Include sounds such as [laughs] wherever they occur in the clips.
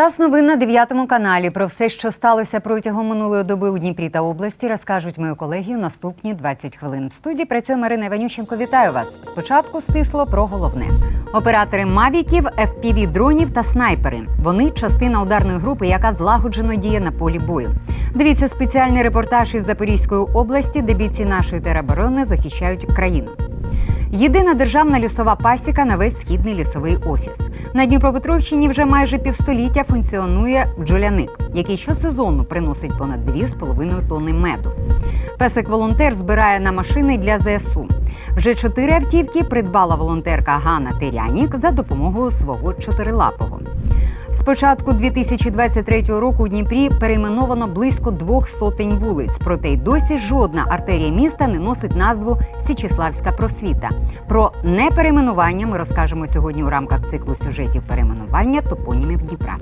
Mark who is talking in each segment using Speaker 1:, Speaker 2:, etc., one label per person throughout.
Speaker 1: Час новин на 9 каналі. Про все, що сталося протягом минулої доби у Дніпрі та області, розкажуть мої колеги наступні 20 хвилин. В студії працює Марина Іванющенко. Вітаю вас. Спочатку стисло про головне. Оператори мавіків, fpv дронів та снайпери. Вони частина ударної групи, яка злагоджено діє на полі бою. Дивіться спеціальний репортаж із Запорізької області, де бійці нашої тероборони захищають країну. Єдина державна лісова пасіка на весь східний лісовий офіс. На Дніпропетровщині вже майже півстоліття функціонує бджоляник, який щосезону приносить понад 2,5 тонни меду. Песик-волонтер збирає на машини для ЗСУ. Вже чотири автівки придбала волонтерка Ганна Терянік за допомогою свого чотирилапого. З початку 2023 року у Дніпрі перейменовано близько двох сотень вулиць. Проте й досі жодна артерія міста не носить назву Січеславська просвіта. Про неперейменування ми розкажемо сьогодні у рамках циклу сюжетів перейменування топонімів Дніпра.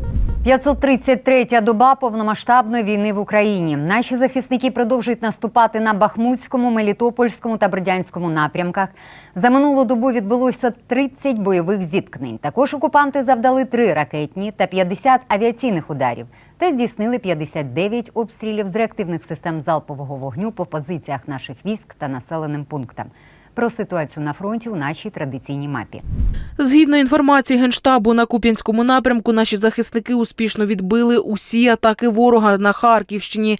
Speaker 1: 533-я доба повномасштабної війни в Україні. Наші захисники продовжують наступати на Бахмутському, Мелітопольському та Бердянському напрямках. За минулу добу відбулося 30 бойових зіткнень. Також окупанти завдали 3 ракетні та 50 авіаційних ударів та здійснили 59 обстрілів з реактивних систем залпового вогню по позиціях наших військ та населеним пунктам. Про ситуацію на фронті у нашій традиційній мапі.
Speaker 2: Згідно інформації Генштабу на Куп'янському напрямку, наші захисники успішно відбили усі атаки ворога на Харківщині.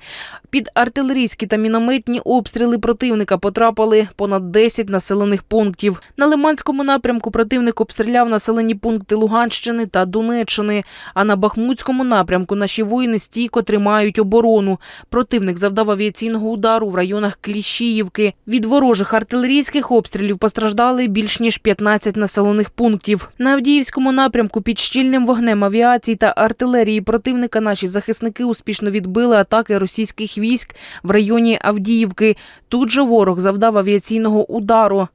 Speaker 2: Під артилерійські та мінометні обстріли противника потрапили понад 10 населених пунктів. На Лиманському напрямку противник обстріляв населені пункти Луганщини та Донеччини. А на Бахмутському напрямку наші воїни стійко тримають оборону. Противник завдав авіаційного удару в районах Кліщіївки. Від ворожих артилерійських обстрілів постраждали більш ніж 15 населених пунктів. На Авдіївському напрямку під щільним вогнем авіації та артилерії противника наші захисники успішно відбили атаки російських військ в районі Авдіївки. Тут же ворог завдав авіаційного удару.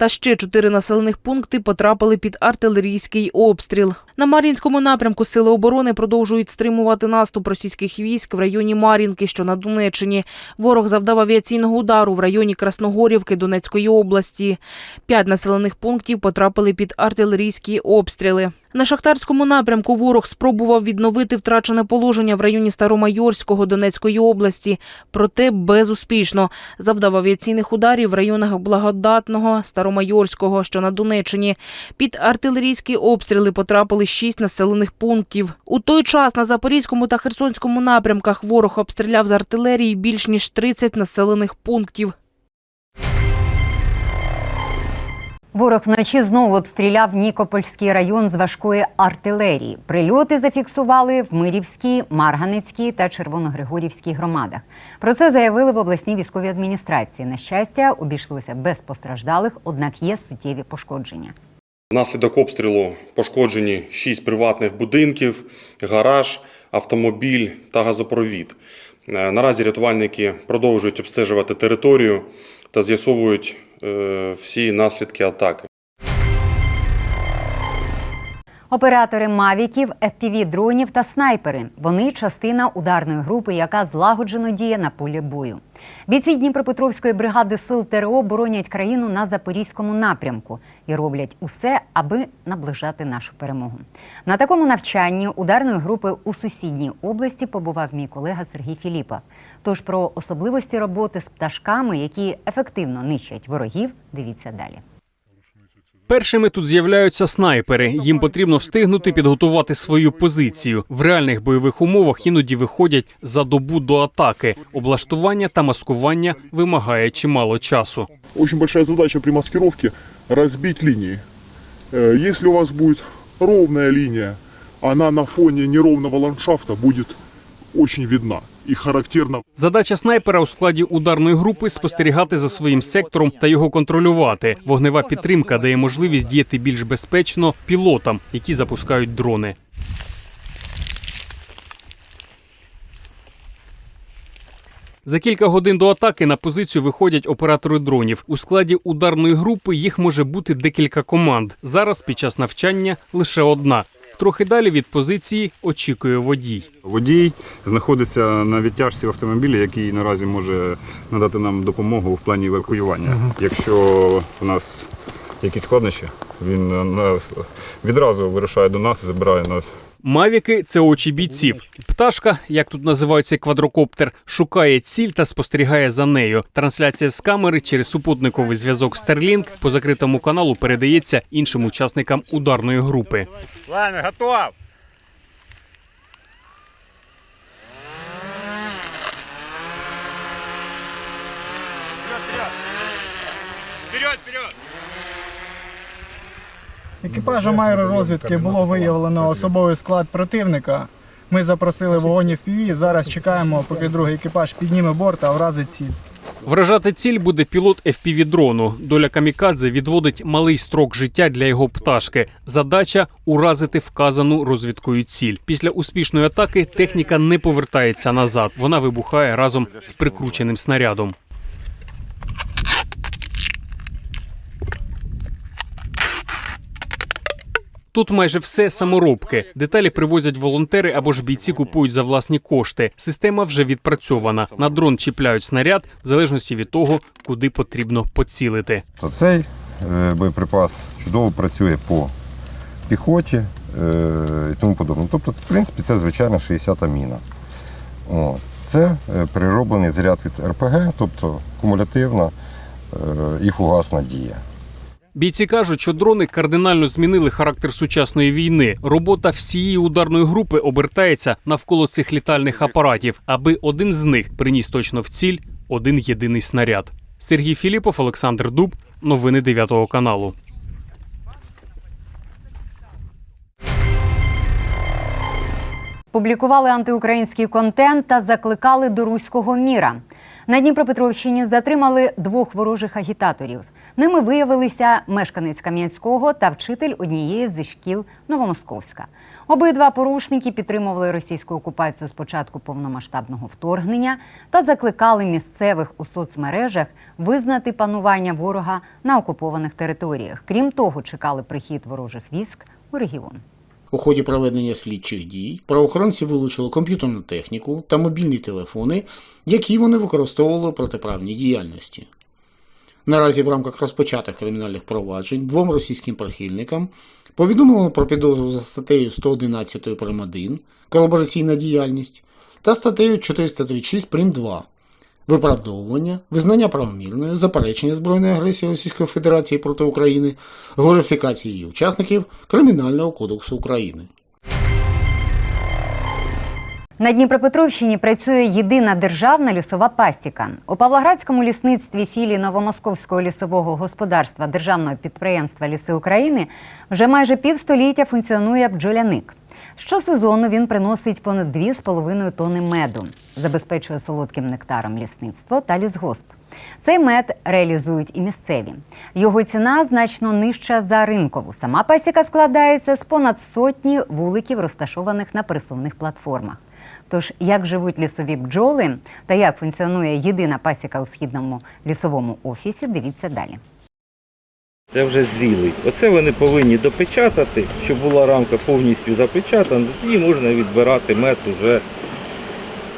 Speaker 2: Та ще чотири населених пункти потрапили під артилерійський обстріл. На Мар'їнському напрямку сили оборони продовжують стримувати наступ російських військ в районі Мар'їнки, що на Донеччині. Ворог завдав авіаційного удару в районі Красногорівки Донецької області. П'ять населених пунктів потрапили під артилерійські обстріли. На шахтарському напрямку ворог спробував відновити втрачене положення в районі Старомайорського Донецької області, проте безуспішно завдав авіаційних ударів в районах Благодатного, Старомайорського, що на Донеччині. Під артилерійські обстріли потрапили шість населених пунктів. У той час на Запорізькому та Херсонському напрямках ворог обстріляв з артилерії більш ніж 30 населених пунктів.
Speaker 1: Ворог вночі знову обстріляв Нікопольський район з важкої артилерії. Прильоти зафіксували в Мирівській, Марганецькій та Червоногригорівській громадах. Про це заявили в обласній військовій адміністрації. На щастя, обійшлося без постраждалих, однак є суттєві пошкодження.
Speaker 3: Внаслідок обстрілу пошкоджені шість приватних будинків, гараж, автомобіль та газопровід. Е, Наразі рятувальники продовжують обстежувати територію та з'ясовують всі наслідки атаки.
Speaker 1: Оператори мавіків, fpv дронів та снайпери. Вони частина ударної групи, яка злагоджено діє на полі бою. Бійці Дніпропетровської бригади сил ТРО боронять країну на запорізькому напрямку і роблять усе, аби наближати нашу перемогу. На такому навчанні ударної групи у сусідній області побував мій колега Сергій Філіпов. Тож про особливості роботи з пташками, які ефективно нищать ворогів, дивіться далі.
Speaker 4: Першими тут з'являються снайпери. Їм потрібно встигнути підготувати свою позицію. В реальних бойових умовах іноді виходять за добу до атаки. Облаштування та маскування вимагає чимало часу.
Speaker 5: Очень большая задача при маскировке разбить линии. Э, Если у вас будет ровная линия, она на фоне неровного ландшафта будет очень видна и характерна.
Speaker 4: Задача снайпера у складі ударної групи спостерігати за своїм сектором та його контролювати. Вогнева підтримка дає можливість діяти більш безпечно пілотам, які запускають дрони. За кілька годин до атаки на позицію виходять оператори дронів. У складі ударної групи їх може бути декілька команд. Зараз під час навчання лише одна. Трохи далі від позиції очікує водій.
Speaker 6: Водій знаходиться на відтяжці в автомобілі, який наразі може надати нам допомогу в плані евакуювання. Якщо у нас якісь складнощі, він е, відразу вирушає до нас і забирає нас
Speaker 4: Мавіки це очі бійців. Пташка, як тут називають цей квадрокоптер, шукає ціль та спостерігає за нею. Трансляція з камери через супутниковий зв'язок Starlink по закритому каналу передається іншим учасникам ударної групи.
Speaker 6: Ладно, готов!
Speaker 7: Екіпажем аеророзвідки було виявлено особовий склад противника. Ми запросили вогонь в піві. Зараз чекаємо, поки другий екіпаж підніме борт та вразить ціль.
Speaker 4: Вражати ціль буде пілот fpv дрону. Доля камікадзе відводить малий строк життя для його пташки. Задача уразити вказану розвідкою ціль. Після успішної атаки техніка не повертається назад. Вона вибухає разом з прикрученим снарядом. Тут майже все саморобки. Деталі привозять волонтери або ж бійці купують за власні кошти. Система вже відпрацьована. На дрон чіпляють снаряд в залежності від того, куди потрібно поцілити.
Speaker 8: цей е, боєприпас чудово працює по піхоті е, і тому подобне. Тобто, в принципі, це звичайна 60-та міна. О, це е, перероблений заряд від РПГ, тобто кумулятивна і фугасна дія.
Speaker 4: Бійці кажуть, що дрони кардинально змінили характер сучасної війни. Робота всієї ударної групи обертається навколо цих літальних апаратів, аби один з них приніс точно в ціль один єдиний снаряд. Сергій Філіпов, Олександр Дуб. Новини 9 каналу.
Speaker 1: Публікували антиукраїнський контент та закликали до руського міра. На Дніпропетровщині затримали двох ворожих агітаторів. Ними виявилися мешканець Кам'янського та вчитель однієї зі шкіл Новомосковська. Обидва порушники підтримували російську окупацію з початку повномасштабного вторгнення та закликали місцевих у соцмережах визнати панування ворога на окупованих територіях. Крім того, чекали прихід ворожих військ у регіон.
Speaker 9: У ході проведення слідчих дій правоохоронці вилучили комп'ютерну техніку та мобільні телефони, які вони використовували у протиправній діяльності. Наразі в рамках розпочатих кримінальних проваджень двом російським прихильникам повідомлено про підозру за статтею 111 прим. 1 колабораційна діяльність та статтею 436 прим. 2 виправдовування, визнання правомірною, заперечення збройної агресії Російської Федерації проти України, глорифікації її учасників Кримінального кодексу України.
Speaker 1: На Дніпропетровщині працює єдина державна лісова пасіка. У Павлоградському лісництві філії Новомосковського лісового господарства державного підприємства Ліси України вже майже півстоліття функціонує бджоляник. Щосезону він приносить понад 2,5 тонни меду, забезпечує солодким нектаром лісництво та лісгосп. Цей мед реалізують і місцеві. Його ціна значно нижча за ринкову. Сама пасіка складається з понад сотні вуликів, розташованих на пересувних платформах. Тож, як живуть лісові бджоли та як функціонує єдина пасіка у східному лісовому офісі, дивіться далі.
Speaker 10: Це вже зрілий. Оце вони повинні допечатати, щоб була рамка повністю запечатана, і можна відбирати мед уже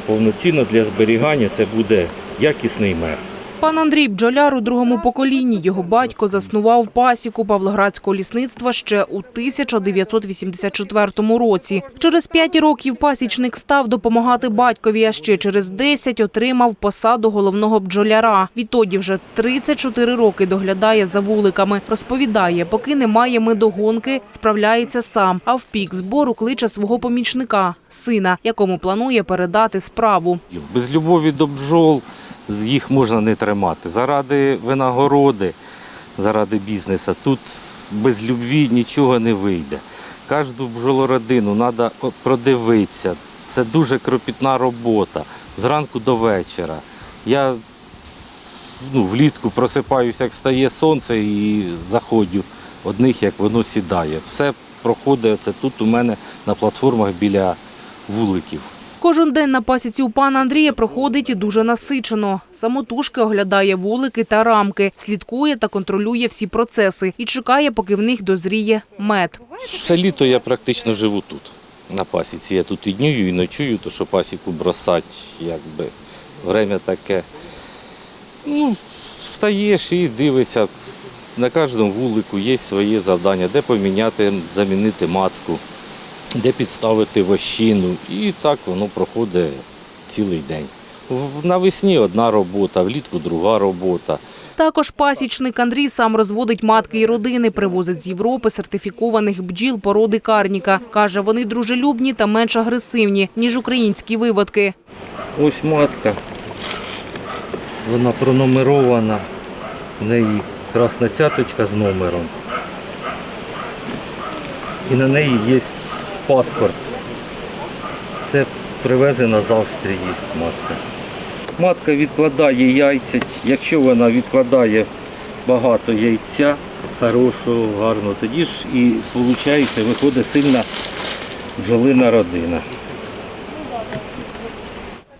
Speaker 10: повноцінно для зберігання. Це буде якісний мед.
Speaker 2: Пан Андрій бджоляр у другому поколінні. Його батько заснував пасіку Павлоградського лісництва ще у 1984 році. Через п'ять років пасічник став допомагати батькові, а ще через 10 отримав посаду головного бджоляра. Відтоді вже 34 роки доглядає за вуликами. Розповідає, поки немає медогонки, справляється сам, а в пік збору кличе свого помічника, сина, якому планує передати справу.
Speaker 10: Без любові до бджол їх можна не тримати. Заради винагороди, заради бізнесу. Тут без любві нічого не вийде. Кожну бджолородину треба продивитися. Це дуже кропітна робота. Зранку до вечора. Я ну, влітку просипаюся, як стає сонце, і заходжу одних, як воно сідає. Все проходить це тут у мене на платформах біля вуликів.
Speaker 2: Кожен день на пасіці у пана Андрія проходить дуже насичено. Самотужки оглядає вулики та рамки, слідкує та контролює всі процеси і чекає, поки в них дозріє мед.
Speaker 10: Все літо я практично живу тут, на пасіці. Я тут і днюю, і ночую, то що пасіку бросати, якби время таке. Ну, встаєш і дивишся. На кожному вулику є своє завдання, де поміняти, замінити матку, де підставити вощину. І так воно проходить цілий день. Навесні одна робота, влітку друга робота.
Speaker 2: Також пасічник Андрій сам розводить матки і родини, привозить з Європи сертифікованих бджіл породи карніка. Каже, вони дружелюбні та менш агресивні, ніж українські виводки.
Speaker 10: Ось матка. Вона пронумерована. В неї красна цяточка з номером. І на неї є паспорт. Це привезена з Австрії матка. Матка відкладає яйця. Якщо вона відкладає багато яйця, хорошого, гарного, тоді ж і виходить, виходить сильна бджолина родина.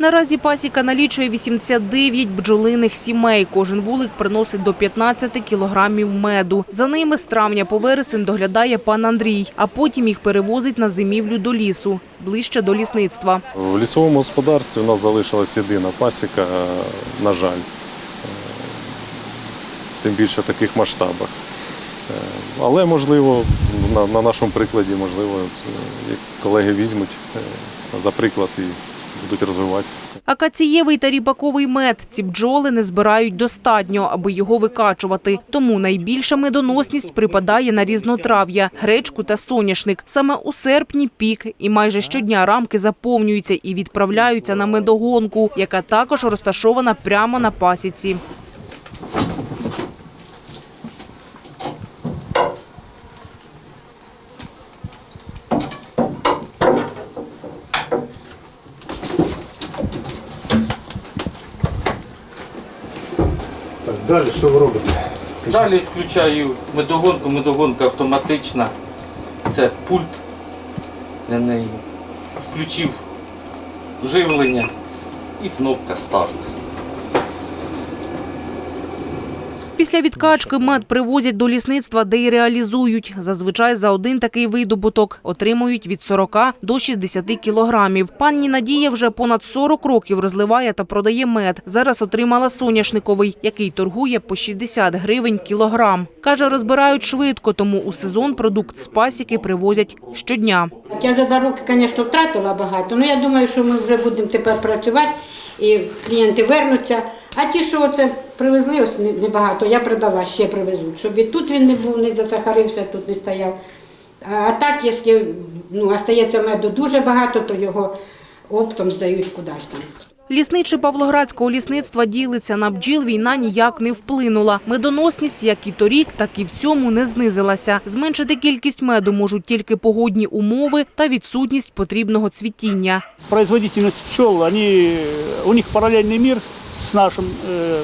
Speaker 2: Наразі пасіка налічує 89 бджолиних сімей. Кожен вулик приносить до 15 кілограмів меду. За ними з травня по вересень доглядає пан Андрій, а потім їх перевозить на зимівлю до лісу, ближче до лісництва.
Speaker 11: В лісовому господарстві у нас залишилась єдина пасіка, е, на жаль, Е, тим більше в таких масштабах. Е, Але можливо, на, на нашому прикладі, можливо, колеги візьмуть за приклад і будуть розвивати.
Speaker 2: Акацієвий та ріпаковий мед ці бджоли не збирають достатньо, аби його викачувати. Тому найбільша медоносність припадає на різнотрав'я, гречку та соняшник. Саме у серпні пік, і майже щодня рамки заповнюються і відправляються на медогонку, яка також розташована прямо на пасіці.
Speaker 12: Так, далі що ви робите?
Speaker 10: Далі включаю медогонку, медогонка автоматична. Це пульт для неї. Включив живлення і кнопка старт.
Speaker 2: Після відкачки мед привозять до лісництва, де й реалізують. Зазвичай за один такий видобуток отримують від 40 до 60 кілограмів. Пані Надія вже понад 40 років розливає та продає мед. Зараз отримала соняшниковий, який торгує по 60 гривень кілограм. Каже, розбирають швидко, тому у сезон продукт з пасіки привозять щодня.
Speaker 13: Я за два роки, звісно, втратила багато, але я думаю, що ми вже будемо тепер працювати і клієнти вернуться. А ті, що оце привезли, ось небагато, я продала, ще привезуть, щоб і тут він не був, не засахарився, тут не стояв. А, так, якщо ну, остається меду дуже багато, то його оптом здають кудись там.
Speaker 2: Лісничий Павлоградського лісництва ділиться на бджіл війна ніяк не вплинула. Медоносність як і торік, так і в цьому не знизилася. Зменшити кількість меду можуть тільки погодні умови та відсутність потрібного цвітіння.
Speaker 7: Производительность пчел, они, у них параллельный мир с нашим. э,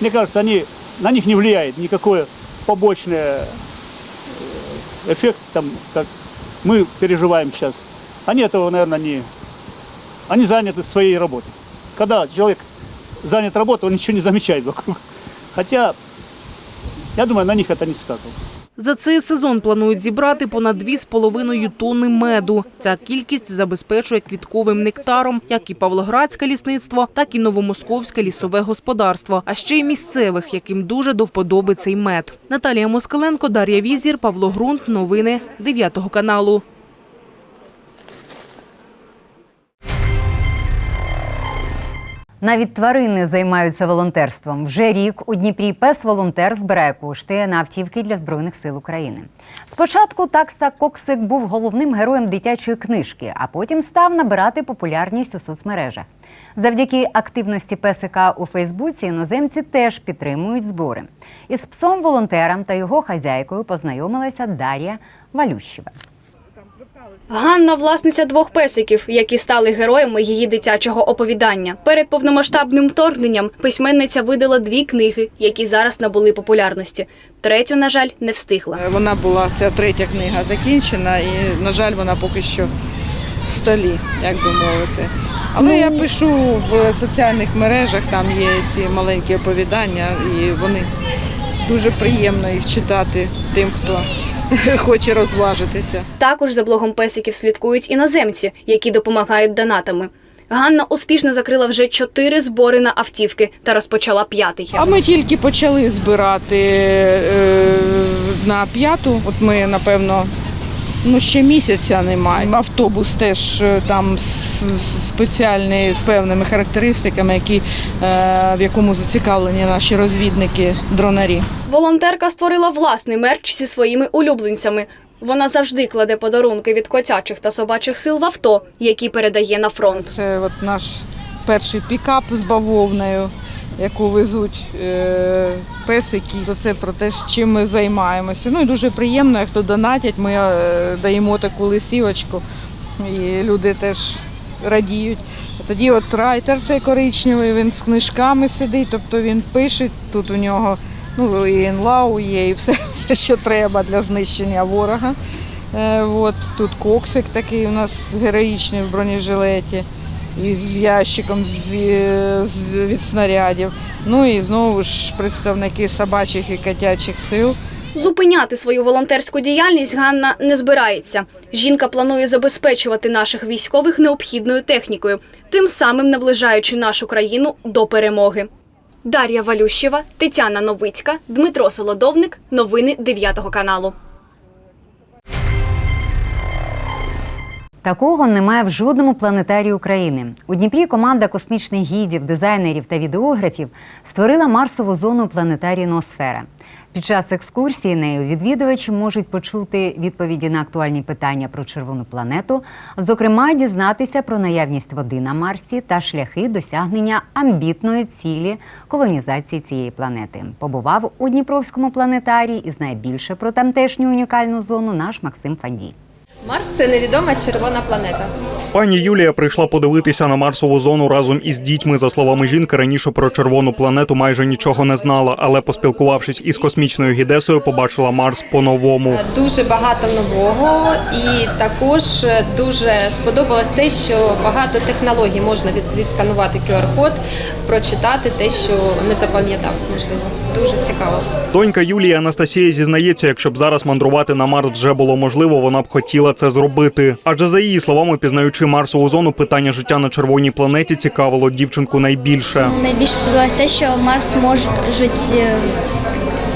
Speaker 7: мне кажется, они, на них не влияет никакое побочное э, эффект, там, как мы переживаем сейчас. Они этого, наверное, не... Они заняты своей работой. Когда человек занят работой, он ничего не замечает вокруг. Хотя, я думаю, на них это не сказывается.
Speaker 2: За цей сезон планують зібрати понад 2,5 тонни меду. Ця кількість забезпечує квітковим нектаром як і Павлоградське лісництво, так і Новомосковське лісове господарство, а ще й місцевих, яким дуже до вподоби цей мед. Наталія Москаленко, Дар'я Візір, Павло Грунт. Новини 9 каналу.
Speaker 1: Навіть тварини займаються волонтерством. Вже рік у Дніпрі пес-волонтер збирає кошти на автівки для збройних сил України. Спочатку такса Коксик був головним героєм дитячої книжки, а потім став набирати популярність у соцмережах. Завдяки активності песика у Фейсбуці іноземці теж підтримують збори. Із псом волонтером та його хазяйкою познайомилася Дар'я Валющева.
Speaker 14: Ганна власниця двох песиків, які стали героями її дитячого оповідання. Перед повномасштабним вторгненням письменниця видала дві книги, які зараз набули популярності. Третю, на жаль, не встигла.
Speaker 15: Вона була ця третя книга закінчена, і, на жаль, вона поки що в столі, як би мовити. Але я пишу в соціальних мережах, там є ці маленькі оповідання, і вони дуже приємно їх читати тим, хто [laughs] хоче розважитися.
Speaker 14: Також за блогом песиків слідкують іноземці, які допомагають донатами. Ганна успішно закрила вже чотири збори на автівки та розпочала п'ятий.
Speaker 15: А ми тільки почали збирати е, на п'яту. От ми, напевно, Ну, ще місяця немає. Автобус теж е, там спеціальний з певними характеристиками, які, е, в якому зацікавлені наші розвідники, дронарі.
Speaker 14: Волонтерка створила власний мерч зі своїми улюбленцями. Вона завжди кладе подарунки від котячих та собачих сил в авто, які передає на фронт.
Speaker 15: Це от наш перший пікап з бавовною, яку везуть е, песики. Це про те, чим ми займаємося. Ну і дуже приємно, як хто донатять, ми е, даємо таку листівочку, і люди теж радіють. Тоді от райтер цей коричневий, він з книжками сидить, тобто він пише, тут у нього ну, і інлау є, і все, [laughs] все, що треба для знищення ворога. Е, от, тут коксик такий у нас героїчний в бронежилеті з ящиком з, з, від снарядів. Ну і знову ж представники собачих і котячих сил.
Speaker 14: Зупиняти свою волонтерську діяльність Ганна не збирається. Жінка планує забезпечувати наших військових необхідною технікою, тим самим наближаючи нашу країну до перемоги. Дар'я Валющева, Тетяна Новицька, Дмитро Солодовник. Новини 9 каналу.
Speaker 1: Такого немає в жодному планетарії України. У Дніпрі команда космічних гідів, дизайнерів та відеографів створила марсову зону планетарії Ноосфера. Під час екскурсії нею відвідувачі можуть почути відповіді на актуальні питання про червону планету, зокрема, дізнатися про наявність води на Марсі та шляхи досягнення амбітної цілі колонізації цієї планети. Побував у Дніпровському планетарії і знає більше про тамтешню унікальну зону наш Максим Фандій.
Speaker 16: Марс це невідома червона планета.
Speaker 17: Пані Юлія прийшла подивитися на Марсову зону разом із дітьми. За словами жінки, раніше про червону планету майже нічого не знала, але поспілкувавшись із космічною гідесою, побачила Марс по-новому.
Speaker 16: Дуже багато нового, і також дуже сподобалось те, що багато технологій можна відсканувати QR-код, прочитати те, що не запам'ятав. Можливо, дуже цікаво.
Speaker 17: Донька Юлії Анастасія зізнається, якщо б зараз мандрувати на Марс вже було можливо, вона б хотіла це зробити. Адже за її словами, пізнаючи Марсову зону, питання життя на червоній планеті цікавило дівчинку найбільше.
Speaker 18: Найбільше сподобалось те, що Марс може жити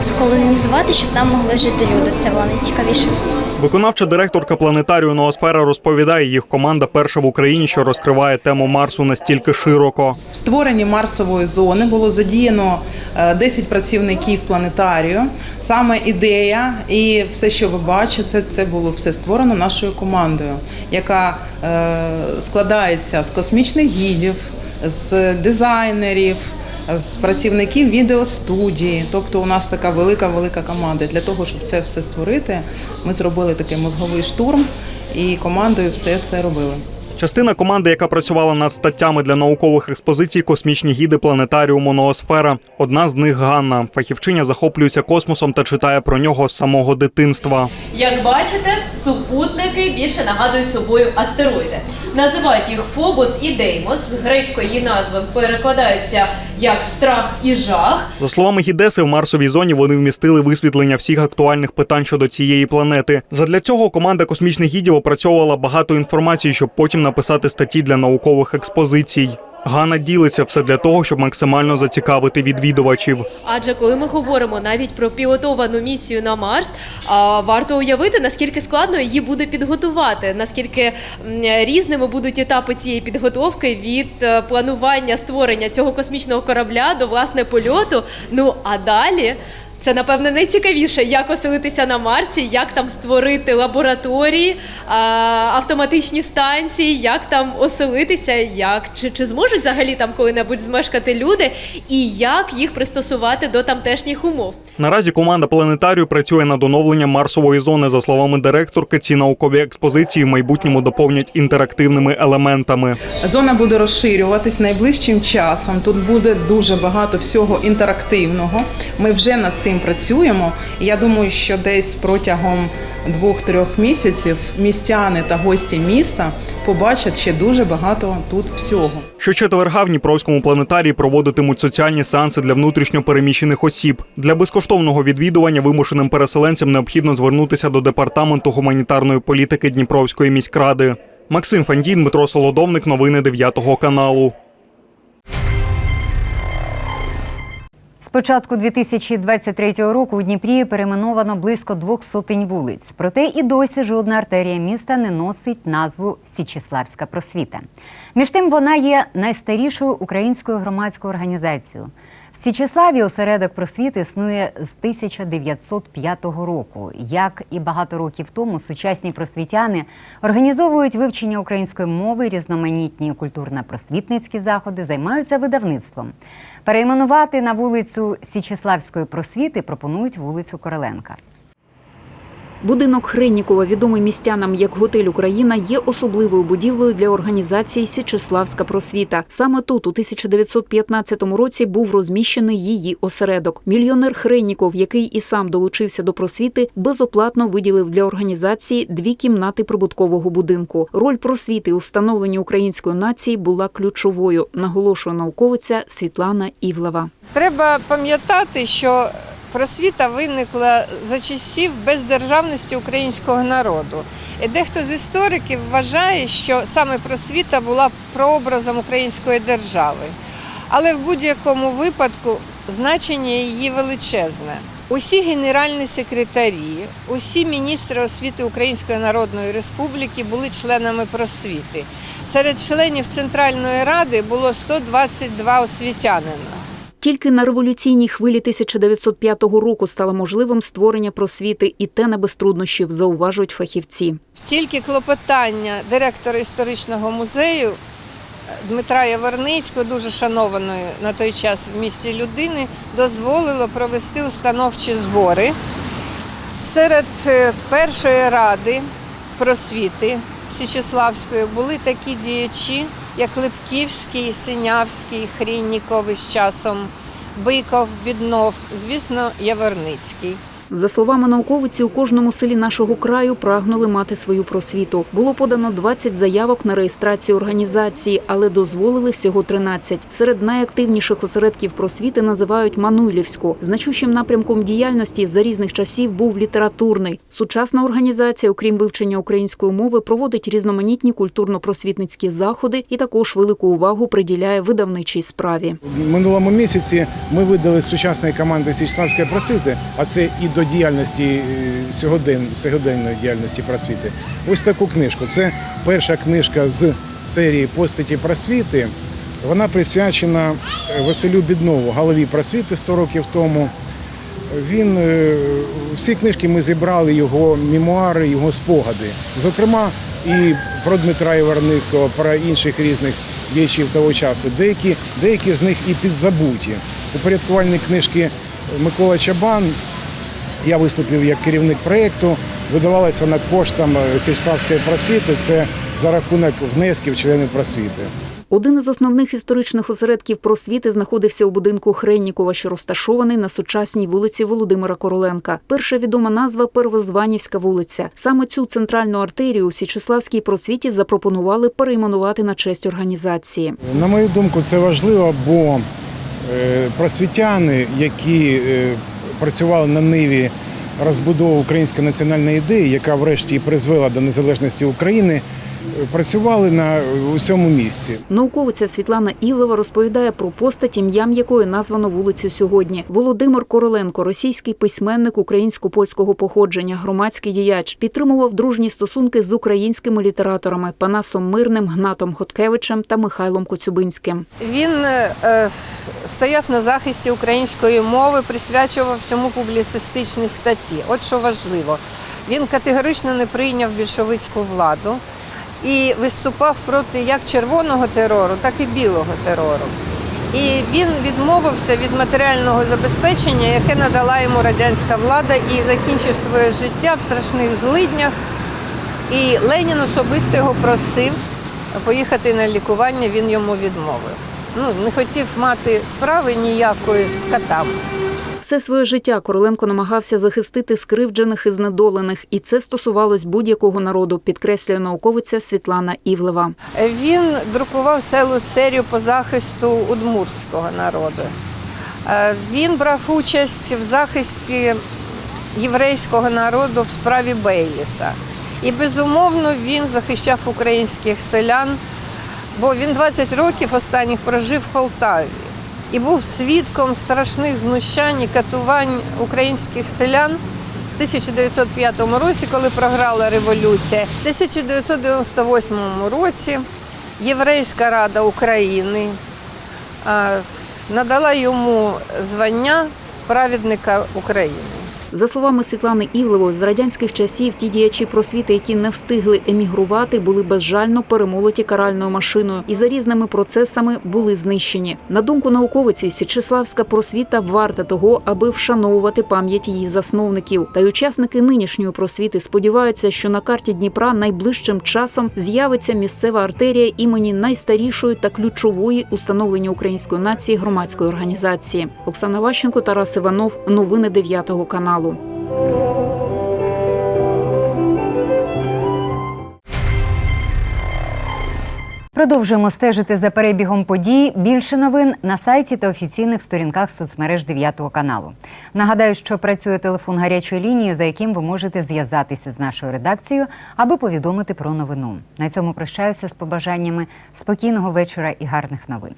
Speaker 18: сколонізувати, щоб там могли жити люди. Це було найцікавіше.
Speaker 17: Виконавча директорка планетарію Ноосфера розповідає, їх команда перша в Україні, що розкриває тему Марсу настільки широко.
Speaker 19: В створенні Марсової зони було задіяно е, 10 працівників планетарію. Саме ідея і все, що ви бачите, це було все створено нашою командою, яка е, складається з космічних гідів, з дизайнерів. З працівників відеостудії, тобто у нас така велика велика команда. Для того, щоб це все створити, ми зробили такий мозговий штурм і командою все це робили.
Speaker 17: Частина команди, яка працювала над статтями для наукових експозицій, космічні гіди планетаріуму Ноосфера. Одна з них Ганна. Фахівчиня захоплюється космосом та читає про нього з самого дитинства.
Speaker 20: Як бачите, супутники більше нагадують собою астероїди. Називають їх Фобос і Деймос. З грецької її назви перекладаються як страх і жах.
Speaker 17: За словами Гідеси, в Марсовій зоні вони вмістили висвітлення всіх актуальних питань щодо цієї планети. Задля цього команда космічних гідів опрацьовувала багато інформації, щоб потім написати статті для наукових експозицій. Ганна ділиться все для того, щоб максимально зацікавити відвідувачів.
Speaker 20: Адже коли ми говоримо навіть про пілотовану місію на Марс, варто уявити, наскільки складно її буде підготувати, наскільки різними будуть етапи цієї підготовки від е, планування створення цього космічного корабля до власне польоту. Ну а далі. Це напевне найцікавіше, як оселитися на Марсі, як там створити лабораторії, автоматичні станції, як там оселитися, як чи, чи зможуть взагалі там коли-небудь змешкати люди, і як їх пристосувати до тамтешніх умов.
Speaker 17: Наразі команда планетарію працює над оновленням Марсової зони. За словами директорки, ці наукові експозиції в майбутньому доповнять інтерактивними елементами.
Speaker 19: Зона буде розширюватись найближчим часом. Тут буде дуже багато всього інтерактивного. Ми вже над цим працюємо. І я думаю, що десь протягом двох-трьох місяців містяни та гості міста побачать ще дуже багато тут всього.
Speaker 17: Щочетверга в Дніпровському планетарії проводитимуть соціальні сеанси для внутрішньо переміщених осіб. Для безкоштовного відвідування вимушеним переселенцям необхідно звернутися до департаменту гуманітарної політики Дніпровської міськради. Максим Фандій, Дмитро Солодовник, новини 9 каналу.
Speaker 1: З початку 2023 року у Дніпрі перейменовано близько двох сотень вулиць. Проте і досі жодна артерія міста не носить назву Січеславська просвіта. Між тим, вона є найстарішою українською громадською організацією. В Січеславі осередок просвіти існує з 1905 року. Як і багато років тому, сучасні просвітяни організовують вивчення української мови, різноманітні культурно-просвітницькі заходи, займаються видавництвом. Перейменувати на вулицю Січеславської просвіти пропонують вулицю Короленка.
Speaker 21: Будинок Хреннікова, відомий містянам як готель Україна, є особливою будівлею для організації Січеславська просвіта. Саме тут, у 1915 році, був розміщений її осередок. Мільйонер Хренніков, який і сам долучився до просвіти, безоплатно виділив для організації дві кімнати прибуткового будинку. Роль просвіти у встановленні української нації була ключовою, наголошує науковиця Світлана Івлева.
Speaker 22: Треба пам'ятати, що просвіта виникла за часів бездержавності українського народу. І дехто з істориків вважає, що саме просвіта була прообразом української держави. Але в будь-якому випадку значення її величезне. Усі генеральні секретарі, усі міністри освіти Української Народної Республіки були членами просвіти. Серед членів Центральної Ради було 122 освітянина.
Speaker 21: Тільки на революційній хвилі 1905 року стало можливим створення просвіти, і те не без труднощів, зауважують фахівці.
Speaker 22: Тільки клопотання директора історичного музею Дмитра Яворницького, дуже шанованої на той час в місті людини, дозволило провести установчі збори. Серед е, першої ради просвіти Січеславської були такі діячі, як Липківський, Синявський, Хрінніков із часом, Биков, Біднов, звісно, Яворницький.
Speaker 21: За словами науковиці, у кожному селі нашого краю прагнули мати свою просвіту. Було подано 20 заявок на реєстрацію організації, але дозволили всього 13. Серед найактивніших осередків просвіти називають Мануйлівську. Значущим напрямком діяльності за різних часів був літературний. Сучасна організація, окрім вивчення української мови, проводить різноманітні культурно-просвітницькі заходи і також велику увагу приділяє видавничій справі.
Speaker 23: Минулому місяці ми видали сучасної команди Січславської просвіти, а це і до діяльності е, сьогоден, сьогоденної діяльності просвіти. Ось таку книжку. Це перша книжка з серії постаті просвіти. Вона присвячена е, Василю Біднову, голові просвіти 100 років тому. Він е, всі книжки ми зібрали його мемуари, його спогади. Зокрема, і про Дмитра Іварницького, про інших різних діячів того часу. Деякі, деякі з них і підзабуті. Упорядкувальник книжки Микола Чабан. Я виступив як керівник проєкту. Видавалась вона коштом Січславської просвіти. Це за рахунок внесків членів просвіти.
Speaker 21: Один із основних історичних осередків просвіти знаходився у будинку Хреннікова, що розташований на сучасній вулиці Володимира Короленка. Перша відома назва Первозванівська вулиця. Саме цю центральну артерію у Січеславській просвіті запропонували перейменувати на честь організації.
Speaker 23: На мою думку, це важливо, бо е, просвітяни, які е, працювали на ниві розбудови української національної ідеї, яка врешті і призвела до незалежності України, працювали на усьому місці.
Speaker 21: Науковиця Світлана Івлева розповідає про постать, ім'ям якої названо вулицю сьогодні. Володимир Короленко, російський письменник українсько-польського походження, громадський діяч, підтримував дружні стосунки з українськими літераторами Панасом Мирним, Гнатом Хоткевичем та Михайлом Коцюбинським.
Speaker 22: Він е, стояв на захисті української мови, присвячував цьому публіцистичні статті. От що важливо, він категорично не прийняв більшовицьку владу і виступав проти як червоного терору, так і білого терору. І він відмовився від матеріального забезпечення, яке надала йому радянська влада, і закінчив своє життя в страшних злиднях. І Ленін особисто його просив поїхати на лікування, він йому відмовив. Ну, не хотів мати справи ніякої з котами.
Speaker 21: Все своє життя Короленко намагався захистити скривджених і знедолених, і це стосувалось будь-якого народу, підкреслює науковиця Світлана Івлева.
Speaker 22: Він друкував цілу серію по захисту удмуртського народу. Е, Він брав участь в захисті єврейського народу в справі Бейліса. І безумовно він захищав українських селян, бо він 20 років останніх прожив в Полтаві. І був свідком страшних знущань і катувань українських селян. В 1905 році, коли програла революція, в 1998 році Єврейська рада України надала йому звання праведника України.
Speaker 21: За словами Світлани Івлевої, з радянських часів ті діячі просвіти, які не встигли емігрувати, були безжально перемолоті каральною машиною і за різними процесами були знищені. На думку науковиці, Січеславська просвіта варта того, аби вшановувати пам'ять її засновників. Та й учасники нинішньої просвіти сподіваються, що на карті Дніпра найближчим часом з'явиться місцева артерія імені найстарішої та ключової установлення української нації громадської організації. Оксана Ващенко, Тарас Іванов. Новини 9 каналу.
Speaker 1: Продовжуємо стежити за перебігом подій. Більше новин на сайті та офіційних сторінках соцмереж 9 каналу. Нагадаю, що працює телефон гарячої лінії, за яким ви можете зв'язатися з нашою редакцією, аби повідомити про новину. На цьому прощаюся з побажаннями спокійного вечора і гарних новин.